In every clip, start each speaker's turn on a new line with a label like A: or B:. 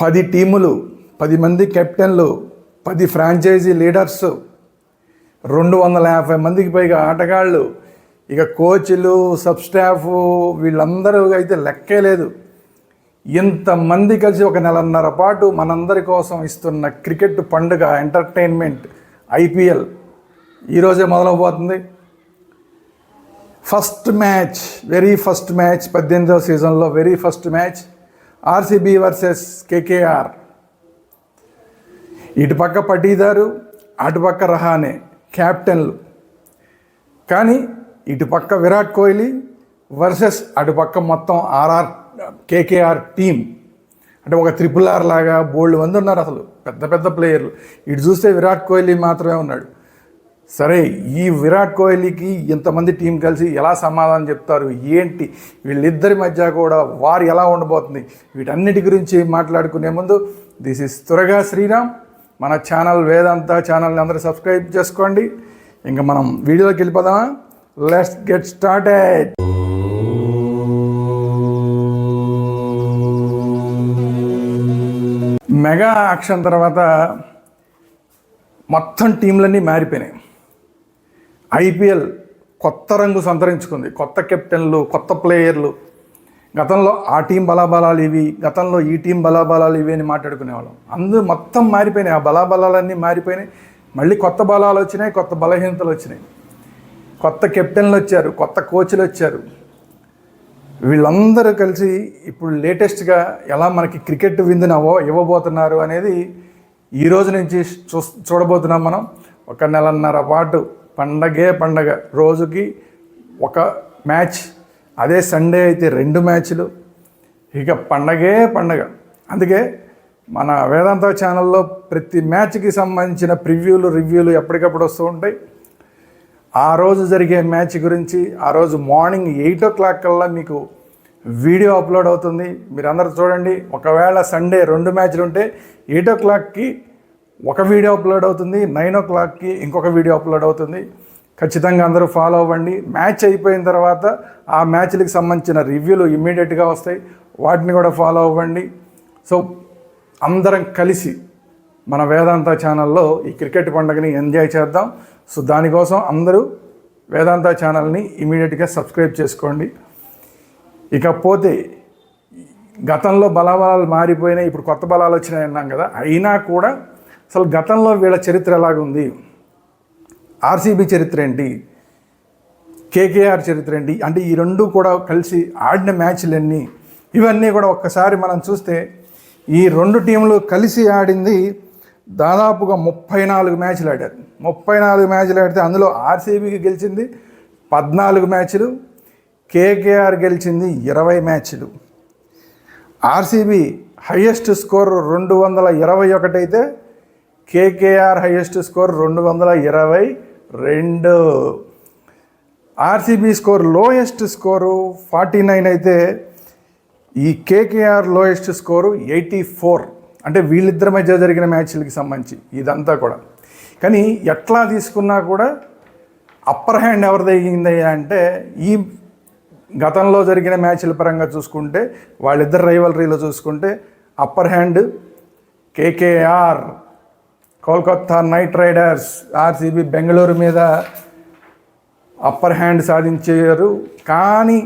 A: పది టీములు పది మంది కెప్టెన్లు పది ఫ్రాంచైజీ లీడర్స్ రెండు వందల యాభై మందికి పైగా ఆటగాళ్ళు ఇక కోచ్లు సబ్ స్టాఫ్ వీళ్ళందరూ అయితే లెక్కే లేదు. ఇంతమంది కలిసి ఒక నెలన్నర పాటు మనందరి కోసం ఇస్తున్న క్రికెట్ పండుగ ఎంటర్టైన్మెంట్ ఐపీఎల్ ఈరోజే మొదలవబోతుంది. First match very first match పద్దెనిమిదవ సీజన్లో very first match. RCB versus KKR. ఇటుపక్క పటీదారు అటుపక్క రహానే క్యాప్టెన్లు. కానీ ఇటుపక్క విరాట్ కోహ్లీ వర్సెస్ అటుపక్క మొత్తం ఆర్ఆర్ కేకేఆర్ టీం అంటే ఒక త్రిపుల్ ఆర్ లాగా బోల్డ్ మంది ఉన్నారు అసలు పెద్ద పెద్ద ప్లేయర్లు. ఇటు చూస్తే విరాట్ కోహ్లీ మాత్రమే ఉన్నాడు. సరే ఈ విరాట్ కోహ్లీకి ఇంతమంది టీం కలిసి ఎలా సమాధానం చెప్తారు? ఏంటి? వీళ్ళిద్దరి మధ్య కూడా వారు ఎలా ఉండబోతుంది? వీటన్నిటి గురించి మాట్లాడుకునే ముందు దిస్ ఇస్ త్వరగా శ్రీరామ్. మన ఛానల్ వేదాంత ఛానల్ని అందరూ సబ్స్క్రైబ్ చేసుకోండి. ఇంకా మనం వీడియోలోకి వెళ్ళిపోదామా? Let's get started. Mega auction తర్వాత మొత్తం టీంలన్నీ మారిపోయినాయి. ఐపీఎల్ కొత్త రంగు సంతరించుకుంది. కొత్త కెప్టెన్లు కొత్త ప్లేయర్లు. గతంలో ఆ టీం బలాబలాలు ఇవి గతంలో ఈ టీం బలాబలాలు ఇవి అని మాట్లాడుకునేవాళ్ళం. అందరూ మొత్తం మారిపోయినాయి. ఆ బలాబలాలన్నీ మారిపోయినాయి. మళ్ళీ కొత్త బలాలు వచ్చినాయి కొత్త బలహీనతలు వచ్చినాయి. కొత్త కెప్టెన్లు వచ్చారు కొత్త కోచ్లు వచ్చారు. వీళ్ళందరూ కలిసి ఇప్పుడు లేటెస్ట్గా ఎలా మనకి క్రికెట్ విందునవో ఇవ్వబోతున్నారు అనేది ఈ రోజు నుంచి చూ చూడబోతున్నాం మనం. ఒక నెలన్నర పాటు పండగే పండగ. రోజుకి ఒక మ్యాచ్. అదే సండే అయితే రెండు మ్యాచ్లు. ఇక పండగే పండగ. అందుకే మన వేదాంత ఛానల్లో ప్రతి మ్యాచ్కి సంబంధించిన ప్రివ్యూలు రివ్యూలు ఎప్పటికప్పుడు వస్తూ ఉంటాయి. ఆ రోజు జరిగే మ్యాచ్ గురించి ఆ రోజు మార్నింగ్ ఎయిట్ ఓ క్లాక్ కల్లా మీకు వీడియో అప్లోడ్ అవుతుంది. మీరందరూ చూడండి. ఒకవేళ సండే రెండు మ్యాచ్లు ఉంటే ఎయిట్ ఓ క్లాక్కి ఒక వీడియో అప్లోడ్ అవుతుంది నైన్ ఓ క్లాక్కి ఇంకొక వీడియో అప్లోడ్ అవుతుంది. ఖచ్చితంగా అందరూ ఫాలో అవ్వండి. మ్యాచ్ అయిపోయిన తర్వాత ఆ మ్యాచ్లకు సంబంధించిన రివ్యూలు ఇమ్మీడియట్గా వస్తాయి. వాటిని కూడా ఫాలో అవ్వండి. సో అందరం కలిసి మన వేదాంత ఛానల్లో ఈ క్రికెట్ పండుగని ఎంజాయ్ చేద్దాం. సో దానికోసం అందరూ వేదాంత ఛానల్ని ఇమీడియట్గా సబ్స్క్రైబ్ చేసుకోండి. ఇకపోతే గతంలో బలాబలాలు మారిపోయినాయి ఇప్పుడు కొత్త బలాలు వచ్చినాయి అన్నాం కదా. అయినా కూడా అసలు గతంలో వీళ్ళ చరిత్ర ఎలాగుంది? ఆర్సీబీ చరిత్ర ఏంటి? కేకేఆర్ చరిత్ర ఏంటి? అంటే ఈ రెండు కూడా కలిసి ఆడిన మ్యాచ్లన్నీ ఇవన్నీ కూడా ఒక్కసారి మనం చూస్తే ఈ రెండు టీంలు కలిసి ఆడింది దాదాపుగా ముప్పై నాలుగు మ్యాచ్లు ఆడారు. ముప్పై నాలుగు మ్యాచ్లు ఆడితే అందులో ఆర్సీబీకి గెలిచింది పద్నాలుగు మ్యాచ్లు కేకేఆర్ గెలిచింది ఇరవై మ్యాచ్లు. ఆర్సీబీ హయ్యెస్ట్ స్కోర్ రెండు వందల ఇరవై ఒకటి అయితే కేకేఆర్ హయ్యెస్ట్ స్కోర్ రెండు వందల ఇరవై రెండు. RCB score lowest score forty nine అయితే ఈ KKR lowest score eighty four. అంటే వీళ్ళిద్దరి మధ్య జరిగిన మ్యాచ్లకి సంబంధించి ఇదంతా కూడా. కానీ ఎట్లా తీసుకున్నా కూడా అప్పర్ హ్యాండ్ ఎవరు తగ్గింది అంటే ఈ గతంలో జరిగిన మ్యాచ్ల పరంగా చూసుకుంటే వాళ్ళిద్దరు రైవలరీలో చూసుకుంటే upper hand KKR. Kolkata knight riders RCB Bengaluru మీద అప్పర్ హ్యాండ్ సాధించారు. కానీ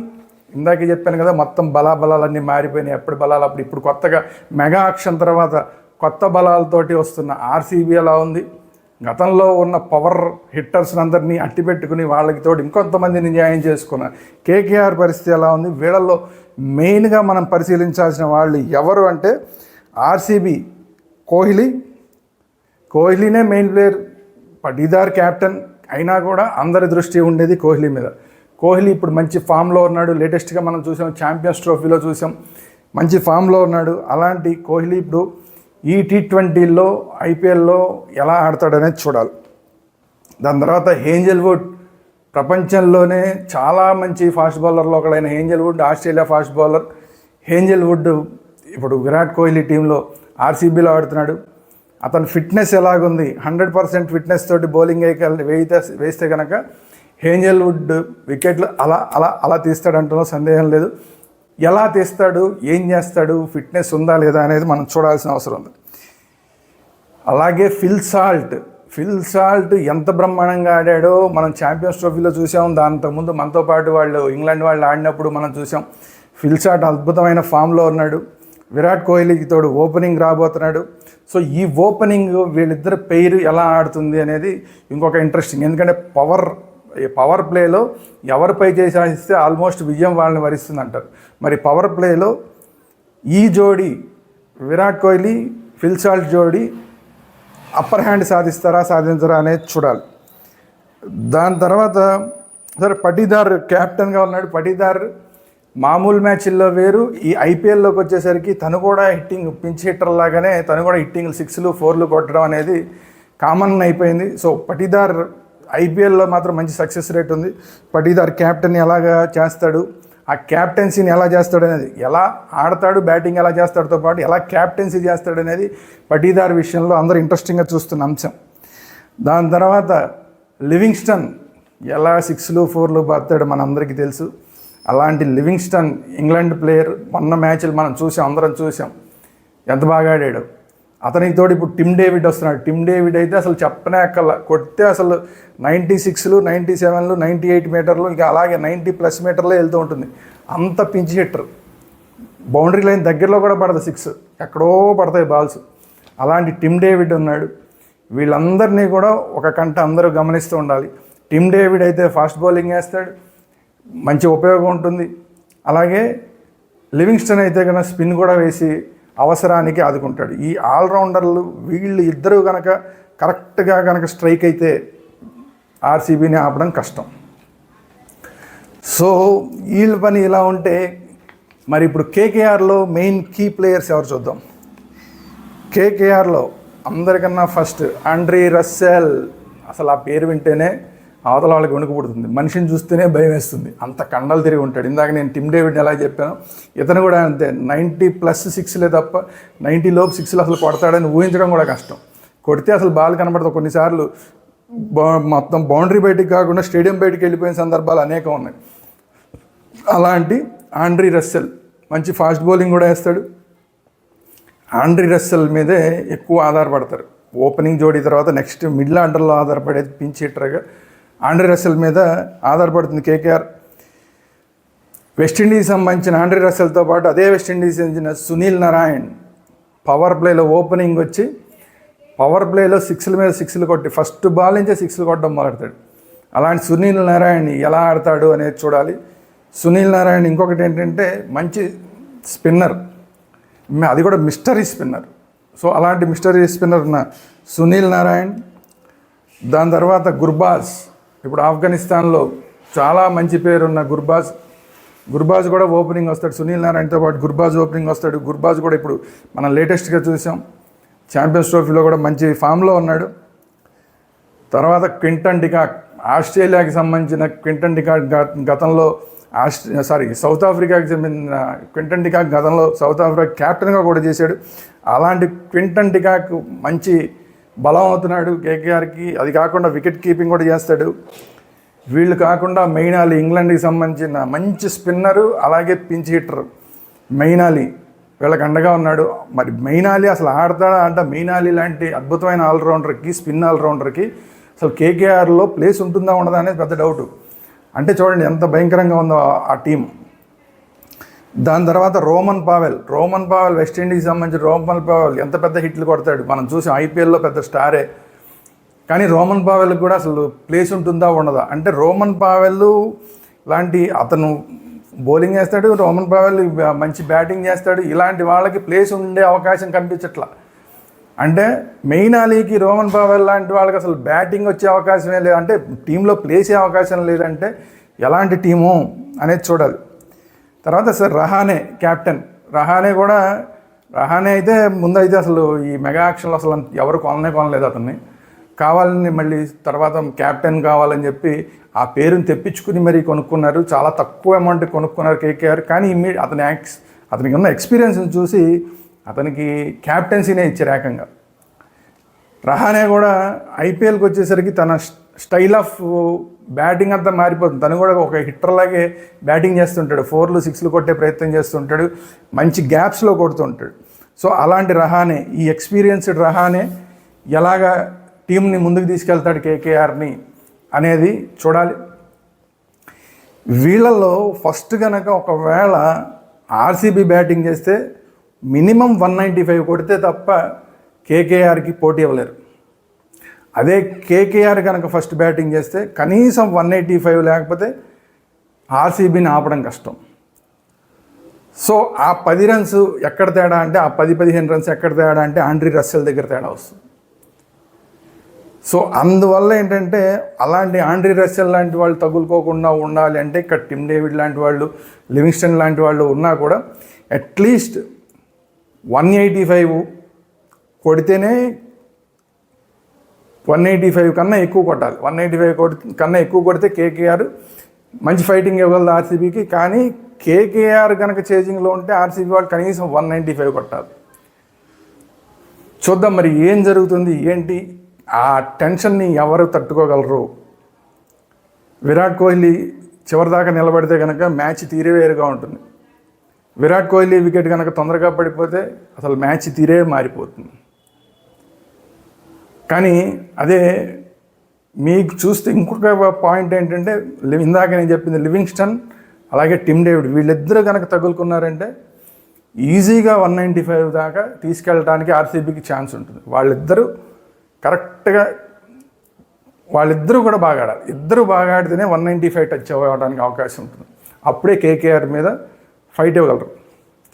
A: ఇందాక చెప్పాను కదా మొత్తం బలాబలాలన్నీ మారిపోయినాయి. ఎప్పుడు బలాలు అప్పుడు ఇప్పుడు కొత్తగా మెగా ఆక్షన్ తర్వాత కొత్త బలాలతోటి వస్తున్న ఆర్సీబీ ఎలా ఉంది. గతంలో ఉన్న పవర్ హిట్టర్స్ అందరినీ అట్టిపెట్టుకుని వాళ్ళకి తోడు ఇంకొంతమందిని న్యాయం చేసుకున్నారు కేకేఆర్ పరిస్థితి ఎలా ఉంది? వీళ్ళల్లో మెయిన్గా మనం పరిశీలించాల్సిన వాళ్ళు ఎవరు అంటే ఆర్సీబీ కోహ్లీ కోహ్లీనే మెయిన్ ప్లేయర్ పటీదార్ క్యాప్టెన్ అయినా కూడా అందరి దృష్టి ఉండేది కోహ్లీ మీద. కోహ్లీ ఇప్పుడు మంచి ఫామ్లో ఉన్నాడు. లేటెస్ట్గా మనం చూసాం ఛాంపియన్స్ ట్రోఫీలో చూసాం. మంచి ఫామ్లో ఉన్నాడు. అలాంటి కోహ్లీ ఇప్పుడు ఈ టీ ట్వంటీలో ఐపీఎల్లో ఎలా ఆడతాడనేది చూడాలి. దాని తర్వాత హేంజల్వుడ్ ప్రపంచంలోనే చాలా మంచి ఫాస్ట్ బౌలర్లో ఒకడైన Hazlewood Australia fast bowler Hazlewood ఇప్పుడు విరాట్ కోహ్లీ టీంలో ఆర్సీబీలో ఆడుతున్నాడు. అతని ఫిట్నెస్ ఎలాగుంది? హండ్రెడ్ పర్సెంట్ ఫిట్నెస్ తోటి బౌలింగ్ వేయితే వేస్తే కనుక హేంజల్వుడ్ వికెట్లు అలా అలా అలా తీస్తాడంటున్నా సందేహం లేదు. ఎలా తీస్తాడు? ఏం చేస్తాడు? ఫిట్నెస్ ఉందా లేదా అనేది మనం చూడాల్సిన అవసరం ఉంది. అలాగే ఫిల్ సాల్ట్. ఫిల్ సాల్ట్ ఎంత బ్రహ్మాండంగా ఆడాడో మనం ఛాంపియన్స్ ట్రోఫీలో చూసాం. దాంతో ముందు మనతో పాటు వాళ్ళు ఇంగ్లాండ్ వాళ్ళు ఆడినప్పుడు మనం చూసాం. ఫిల్ సాల్ట్ అద్భుతమైన ఫామ్లో ఉన్నాడు. విరాట్ కోహ్లీకి తోడు ఓపెనింగ్ రాబోతున్నాడు. సో ఈ ఓపెనింగ్ వీళ్ళిద్దరు పెయిర్ ఎలా ఆడుతుంది అనేది ఇంకొక ఇంట్రెస్టింగ్. ఎందుకంటే పవర్ పవర్ ప్లేలో ఎవరిపై చేసి ఆల్మోస్ట్ విజయం వాళ్ళని వరిస్తుంది అంటారు మరి పవర్ ప్లేలో ఈ జోడీ విరాట్ కోహ్లీ ఫిల్సాల్ట్ జోడీ అప్పర్ హ్యాండ్ సాధిస్తారా సాధించరా అనేది చూడాలి. దాని తర్వాత సరే పటీదార్ కెప్టెన్గా ఉన్నాడు. పటీదార్ మామూలు మ్యాచ్ల్లో వేరు. ఈ ఐపీఎల్లోకి వచ్చేసరికి తను కూడా హిట్టింగ్ పించ్ హిట్టర్ లాగానే తను కూడా హిట్టింగ్ సిక్స్లు ఫోర్లు కొట్టడం అనేది కామన్ అయిపోయింది. సో పటీదార్ ఐపీఎల్లో మాత్రం మంచి సక్సెస్ రేట్ ఉంది. పటీదార్ కెప్టెన్ ఎలాగా చేస్తాడు? ఆ క్యాప్టెన్సీని ఎలా చేస్తాడు అనేది ఎలా ఆడతాడు బ్యాటింగ్ ఎలా చేస్తాడుతో పాటు ఎలా క్యాప్టెన్సీ చేస్తాడు అనేది పటీదార్ విషయంలో అందరూ ఇంట్రెస్టింగ్గా చూస్తున్న అంశం. దాని తర్వాత లివింగ్స్టన్ ఎలా సిక్స్లు ఫోర్లు బాతాడు మనందరికీ తెలుసు. అలాంటి లివింగ్స్టన్ ఇంగ్లాండ్ ప్లేయర్ మొన్న మ్యాచ్లు మనం చూసాం అందరం చూసాం. ఎంత బాగా ఆడాడు. అతనికి తోడు ఇప్పుడు టిమ్ డేవిడ్ వస్తున్నాడు. టిమ్ డేవిడ్ అయితే అసలు చెప్పనే అక్కల కొడితే అసలు నైంటీ సిక్స్లు నైంటీ సెవెన్లు నైంటీ ఎయిట్ మీటర్లు ఇంకా అలాగే నైంటీ ప్లస్ మీటర్లే వెళ్తూ ఉంటుంది. అంత పించి హిట్టర్. బౌండరీ లైన్ దగ్గరలో కూడా పడదు సిక్స్. ఎక్కడో పడతాయి బాల్స్. అలాంటి టిమ్ డేవిడ్ ఉన్నాడు. వీళ్ళందరినీ కూడా ఒక కంట అందరూ గమనిస్తూ ఉండాలి. టిమ్ డేవిడ్ అయితే ఫాస్ట్ బౌలింగ్ వేస్తాడు. మంచి ఉపయోగం ఉంటుంది. అలాగే లివింగ్స్టన్ అయితే కనుక స్పిన్ కూడా వేసి అవసరానికి ఆదుకుంటాడు. ఈ ఆల్రౌండర్లు వీళ్ళు ఇద్దరు కనుక కరెక్ట్గా కనుక స్ట్రైక్ అయితే ఆర్సీబీని ఆపడం కష్టం. సో వీళ్ళ పని ఇలా ఉంటే మరి ఇప్పుడు కేకేఆర్లో మెయిన్ కీ ప్లేయర్స్ ఎవరు చూద్దాం? కేకేఆర్లో అందరికన్నా ఫస్ట్ ఆండ్రీ రస్సెల్. అసలు ఆ పేరు వింటేనే అవతల వాళ్ళకి వణుకు మనిషిని చూస్తేనే భయం వేస్తుంది. అంత కండలు తిరిగి ఉంటాడు. ఇందాక నేను టిమ్ డేవిడ్ ఎలా చెప్పాను ఇతను కూడా అంతే. నైంటీ ప్లస్ సిక్స్లే తప్ప నైంటీ లోపు సిక్స్లు అసలు కొడతాడని ఊహించడం కూడా కష్టం. కొడితే అసలు బాల్ కనబడదు. కొన్నిసార్లు మొత్తం బౌండరీ బయటికి కాకుండా స్టేడియం బయటికి వెళ్ళిపోయిన సందర్భాలు అనేకం ఉన్నాయి. అలాంటి ఆండ్రీ రస్సెల్ మంచి ఫాస్ట్ బౌలింగ్ కూడా వేస్తాడు. ఆండ్రీ రస్సెల్ మీదే ఎక్కువ ఆధారపడతారు. ఓపెనింగ్ జోడీ తర్వాత నెక్స్ట్ మిడిల్ ఆర్డర్లో ఆధారపడేది పించ్ హిట్టర్గా ఆండ్రీ రసెల్ మీద ఆధారపడుతుంది కేకేఆర్. వెస్టిండీస్ సంబంధించిన ఆండ్రీ రస్సెల్తో పాటు అదే వెస్టిండీస్ సంబంధించిన సునీల్ నారాయణ్ పవర్ ప్లేలో ఓపెనింగ్ వచ్చి పవర్ ప్లేలో సిక్స్ల మీద సిక్స్లు కొట్టి ఫస్ట్ బాల్ నుంచే సిక్స్లు కొట్టడం మొదలెడతాడు అలాంటి సునీల్ నారాయణ్ ఎలా ఆడతాడు అనేది చూడాలి. సునీల్ నారాయణ్ ఇంకొకటి ఏంటంటే మంచి స్పిన్నర్. అది కూడా మిస్టరీ స్పిన్నర్. సో అలాంటి మిస్టరీ స్పిన్నర్ ఉన్న సునీల్ నారాయణ్ దాని తర్వాత గుర్బాజ్ ఇప్పుడు ఆఫ్ఘనిస్తాన్లో చాలా మంచి పేరున్న గుర్బాజ్ గుర్బాజ్ కూడా ఓపెనింగ్ వస్తాడు. సునీల్ నారాయణతో పాటు గుర్బాజ్ ఓపెనింగ్ వస్తాడు. గుర్బాజ్ కూడా ఇప్పుడు మనం లేటెస్ట్గా చూసాం. ఛాంపియన్స్ ట్రోఫీలో కూడా మంచి ఫామ్లో ఉన్నాడు. తర్వాత క్వింటన్ డికాక్ ఆస్ట్రేలియాకి సంబంధించిన క్వింటన్ డికాక్ గతంలో ఆస్ట్రే సారీ సౌత్ ఆఫ్రికాకి సంబంధించిన క్వింటన్ డికాక్ గతంలో సౌత్ ఆఫ్రికా క్యాప్టెన్గా కూడా చేశాడు. అలాంటి క్వింటన్ డికాక్ మంచి బలం అవుతున్నాడు కేకేఆర్కి. అది కాకుండా వికెట్ కీపింగ్ కూడా చేస్తాడు. వీళ్ళు కాకుండా మెయినాలి ఇంగ్లాండ్కి సంబంధించిన మంచి స్పిన్నరు అలాగే పించ్ హిట్టర్. మెయినాలి వీళ్ళకి అండగా ఉన్నాడు. మరి మెయినాలి అసలు ఆడతాడా అంట మెయినాలి లాంటి అద్భుతమైన ఆల్రౌండర్కి స్పిన్ ఆల్రౌండర్కి అసలు కేకేఆర్లో ప్లేస్ ఉంటుందా ఉండదా అనేది పెద్ద డౌట్. అంటే చూడండి ఎంత భయంకరంగా ఉందో ఆ టీం. దాని తర్వాత Rovman Powell Rovman Powell West Indies సంబంధించి రోమన్ పావెల్ ఎంత పెద్ద హిట్లు కొడతాడు? మనం చూసాం ఐపీఎల్లో పెద్ద స్టారే. కానీ రోమన్ పావెల్ కూడా అసలు ప్లేస్ ఉంటుందా ఉండదా? అంటే రోమన్ పావెల్ లాంటి అతను బౌలింగ్ చేస్తాడు రోమన్ పావెల్ మంచి బ్యాటింగ్ చేస్తాడు ఇలాంటి వాళ్ళకి ప్లేస్ ఉండే అవకాశం కనిపించట్లా. అంటే మెయిన్ అలీకి రోమన్ పావెల్ లాంటి వాళ్ళకి అసలు బ్యాటింగ్ వచ్చే అవకాశమే లేదు. అంటే టీంలో ప్లేసే అవకాశం లేదంటే ఎలాంటి టీము అనేది చూడాలి. తర్వాత సార్ రహానే క్యాప్టెన్ రహానే కూడా రహానే అయితే ముందైతే అసలు ఈ మెగా యాక్షన్లో అసలు ఎవరు కొననే కొనలేదు అతన్ని. కావాలని మళ్ళీ తర్వాత క్యాప్టెన్ కావాలని చెప్పి ఆ పేరుని తెప్పించుకుని మరీ కొనుక్కున్నారు. చాలా తక్కువ అమౌంట్ కొనుక్కున్నారు కేకేఆర్. కానీ ఇమ్మీ అతని యాక్స్ అతనికి ఉన్న ఎక్స్పీరియన్స్ని చూసి అతనికి క్యాప్టెన్సీనే ఇచ్చారు ఏకంగా. రహానే కూడా ఐపీఎల్కి వచ్చేసరికి తన స్టైల్ ఆఫ్ బ్యాటింగ్ అంతా మారిపోతుంది. తను కూడా ఒక హిట్టర్లాగే బ్యాటింగ్ చేస్తుంటాడు. ఫోర్లు సిక్స్లు కొట్టే ప్రయత్నం చేస్తుంటాడు. మంచి గ్యాప్స్లో కొడుతుంటాడు. సో అలాంటి రహానే ఈ ఎక్స్పీరియన్స్డ్ రహానే ఎలాగా టీంని ముందుకు తీసుకెళ్తాడు కేకేఆర్ని అనేది చూడాలి. వీళ్ళల్లో ఫస్ట్ కనుక ఒకవేళ ఆర్సీబీ బ్యాటింగ్ చేస్తే మినిమం వన్ నైంటీ ఫైవ్ కొడితే తప్ప కేకేఆర్కి పోటీ ఇవ్వలేరు. అదే కేకేఆర్ కనుక ఫస్ట్ బ్యాటింగ్ చేస్తే కనీసం వన్ ఎయిటీ ఫైవ్ లేకపోతే ఆర్సీబీని ఆపడం కష్టం. సో ఆ పది రన్స్ ఎక్కడ తేడా అంటే ఆ పది పదిహేను రన్స్ ఎక్కడ తేడా అంటే ఆండ్రీ రస్సెల్ దగ్గర తేడా వస్తుంది. సో అందువల్ల ఏంటంటే అలాంటి ఆండ్రీ రస్సెల్ లాంటి వాళ్ళు తగులుకోకుండా ఉండాలి అంటే ఇక్కడ టిమ్ డేవిడ్ లాంటి వాళ్ళు లివింగ్స్టన్ లాంటి వాళ్ళు ఉన్నా కూడా at least one eighty five కొడితేనే వన్ ఎయిటీ ఫైవ్ కన్నా ఎక్కువ కొట్టాలి. వన్ ఎయిటీ ఫైవ్ కొడి కన్నా ఎక్కువ కొడితే కేకేఆర్ మంచి ఫైటింగ్ ఇవ్వగలదు ఆర్సీబీకి. కానీ కేకేఆర్ కనుక చేజింగ్లో ఉంటే ఆర్సీబీ వాళ్ళు కనీసం వన్ నైంటీ ఫైవ్ కొట్టాలి. చూద్దాం మరి ఏం జరుగుతుంది ఏంటి? ఆ టెన్షన్ని ఎవరు తట్టుకోగలరు? విరాట్ కోహ్లీ చివరిదాకా నిలబడితే కనుక మ్యాచ్ తీరే వేరుగా ఉంటుంది. విరాట్ కోహ్లీ వికెట్ కనుక తొందరగా పడిపోతే అసలు మ్యాచ్ తీరే మారిపోతుంది. కానీ అదే మీకు చూస్తే ఇంకొక పాయింట్ ఏంటంటే ఇందాక నేను చెప్పింది లివింగ్స్టన్ అలాగే టిమ్ డేవిడ్ వీళ్ళిద్దరూ కనుక తగులుకున్నారంటే ఈజీగా వన్ నైంటీ ఫైవ్ దాకా తీసుకెళ్ళడానికి ఆర్సీబీకి ఛాన్స్ ఉంటుంది. వాళ్ళిద్దరూ కరెక్ట్గా వాళ్ళిద్దరూ కూడా బాగా ఆడాలి. ఇద్దరు బాగా ఆడితేనే వన్ నైంటీ ఫైవ్ టచ్ అవ్వడానికి అవకాశం ఉంటుంది. అప్పుడే కేకేఆర్ మీద ఫైట్ ఇవ్వగలరు.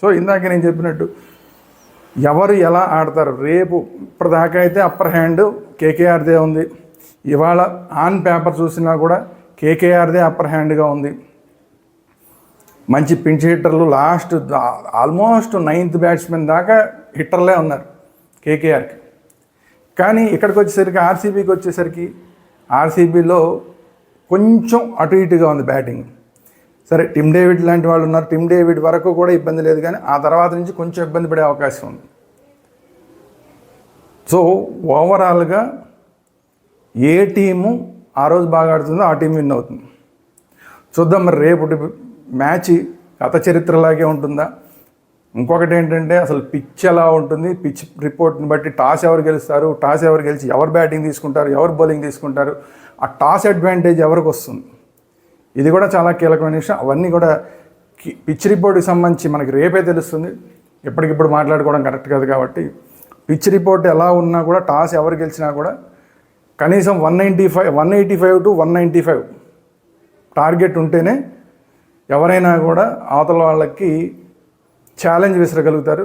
A: సో ఇందాక నేను చెప్పినట్టు ఎవరు ఎలా ఆడతారు? రేపు ఇప్పటిదాకా అయితే అప్పర్ హ్యాండ్ కేకేఆర్దే ఉంది. ఇవాళ ఆన్ పేపర్ చూసినా కూడా కేకేఆర్దే అప్పర్ హ్యాండ్గా ఉంది. మంచి పించ్ హిట్టర్లు లాస్ట్ ఆల్మోస్ట్ నైన్త్ బ్యాట్స్మెన్ దాకా హిట్టర్లే ఉన్నారు కేకేఆర్కి. కానీ ఇక్కడికి వచ్చేసరికి ఆర్సీబీకి వచ్చేసరికి ఆర్సీబీలో కొంచెం అటు ఇటుగా ఉంది బ్యాటింగ్ సరే టిమ్ డేవిడ్ లాంటి వాళ్ళు ఉన్నారు. టిమ్ డేవిడ్ వరకు కూడా ఇబ్బంది లేదు కానీ ఆ తర్వాత నుంచి కొంచెం ఇబ్బంది పడే అవకాశం ఉంది. సో ఓవరాల్గా ఏ టీము ఆ రోజు బాగా ఆడుతుందో ఆ టీం విన్ అవుతుంది. చూద్దాం మరి రేపటి మ్యాచ్ గత చరిత్రలాగే ఉంటుందా? ఇంకొకటి ఏంటంటే అసలు పిచ్ ఎలా ఉంటుంది? పిచ్ రిపోర్ట్ని బట్టి టాస్ ఎవరు గెలుస్తారు? టాస్ ఎవరు గెలిచి ఎవరు బ్యాటింగ్ తీసుకుంటారు? ఎవరు బౌలింగ్ తీసుకుంటారు? ఆ టాస్ అడ్వాంటేజ్ ఎవరికి వస్తుంది? ఇది కూడా చాలా కీలకమైన విషయం. అవన్నీ కూడా పిచ్ రిపోర్ట్కి సంబంధించి మనకి రేపే తెలుస్తుంది. ఎప్పటికిప్పుడు మాట్లాడుకోవడం కరెక్ట్ కాదు కాబట్టి. పిచ్ రిపోర్ట్ ఎలా ఉన్నా కూడా టాస్ ఎవరు గెలిచినా కూడా కనీసం one ninety five one eighty five to one ninety five target ఉంటేనే ఎవరైనా కూడా అవతల వాళ్ళకి ఛాలెంజ్ విసరగలుగుతారు.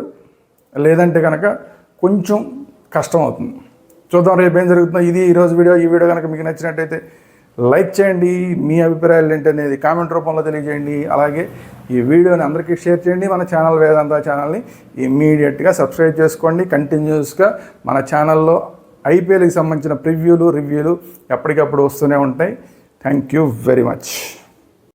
A: లేదంటే కనుక కొంచెం కష్టం అవుతుంది. చూద్దాం రేపు ఏం జరుగుతుందో. ఇది ఈరోజు వీడియో ఈ వీడియో కనుక మీకు నచ్చినట్టయితే లైక్ చేయండి మీ అభిప్రాయాలు ఏంటనేది కామెంట్ రూపంలో తెలియజేయండి. అలాగే ఈ వీడియోని అందరికీ షేర్ చేయండి మన ఛానల్ వేదాంత ఛానల్ని ఇమ్మీడియట్గా సబ్స్క్రైబ్ చేసుకోండి. కంటిన్యూస్గా మన ఛానల్లో ఐపీఎల్కి సంబంధించిన ప్రివ్యూలు రివ్యూలు ఎప్పటికప్పుడు వస్తూనే ఉంటాయి. Thank you very much.